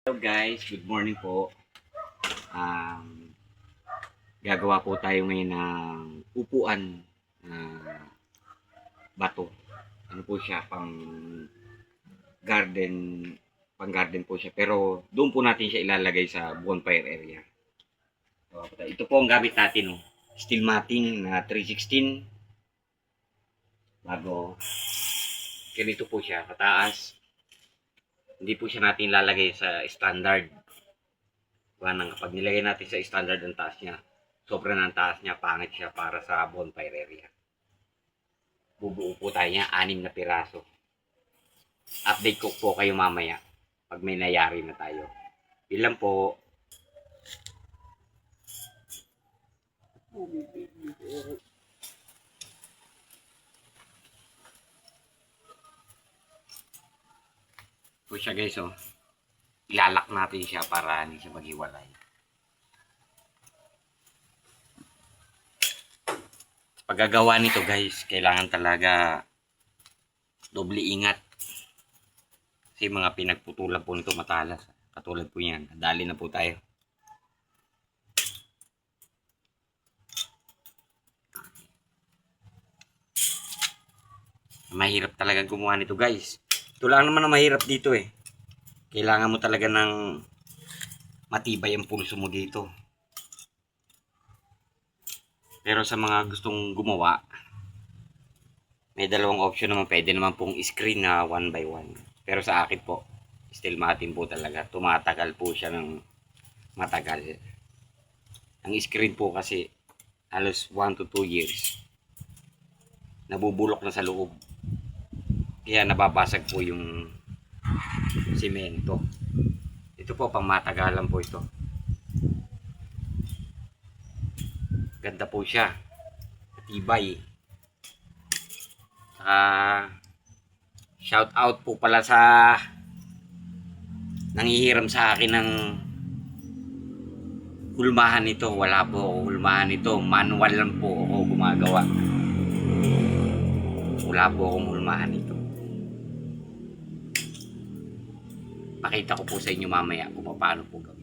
Hello guys, good morning po. Um, gagawa po tayo ngayon ng upuan na bato. Ano po siya, pang garden, pang garden po siya. Pero doon po natin siya ilalagay sa bonfire area. So, ito po ang gamit natin. Oh. Steel matting na 316. Bago, ganito po siya, kataas hindi po siya natin lalagay sa standard. Kaya nang kapag nilagay natin sa standard ang taas niya, sobrang ang taas niya, pangit siya para sa bonfire area. Bubuo po tayo niya, anim na piraso. Update ko po kayo mamaya pag may nayari na tayo. Ilan po? Po siya guys oh. Ilalak natin siya para hindi siya maghiwalay. Paggagawa nito guys, kailangan talaga doble ingat. Kasi mga pinagputulan po nito matalas. Katulad po yan. Dali na po tayo. Mahirap talaga gumawa nito guys. Ito lang naman ang mahirap dito eh. Kailangan mo talaga ng matibay ang pulso mo dito. Pero sa mga gustong gumawa, may dalawang option naman. Pwede naman pong screen na one by one. Pero sa akin po, still matin po talaga. Tumatagal po siya ng matagal. Ang screen po kasi halos 1 to 2 years. Nabubulok na sa loob. Kaya nababasag po yung simento. Ito po, pang po ito. Ganda po siya. Matibay. Saka, shout out po pala sa nangihiram sa akin ng hulmahan nito. Wala po ako hulmahan nito. Manual lang po ako gumagawa. Wala po akong hulmahan nito. Pakita ko po sa inyo mamaya kung paano po gawin.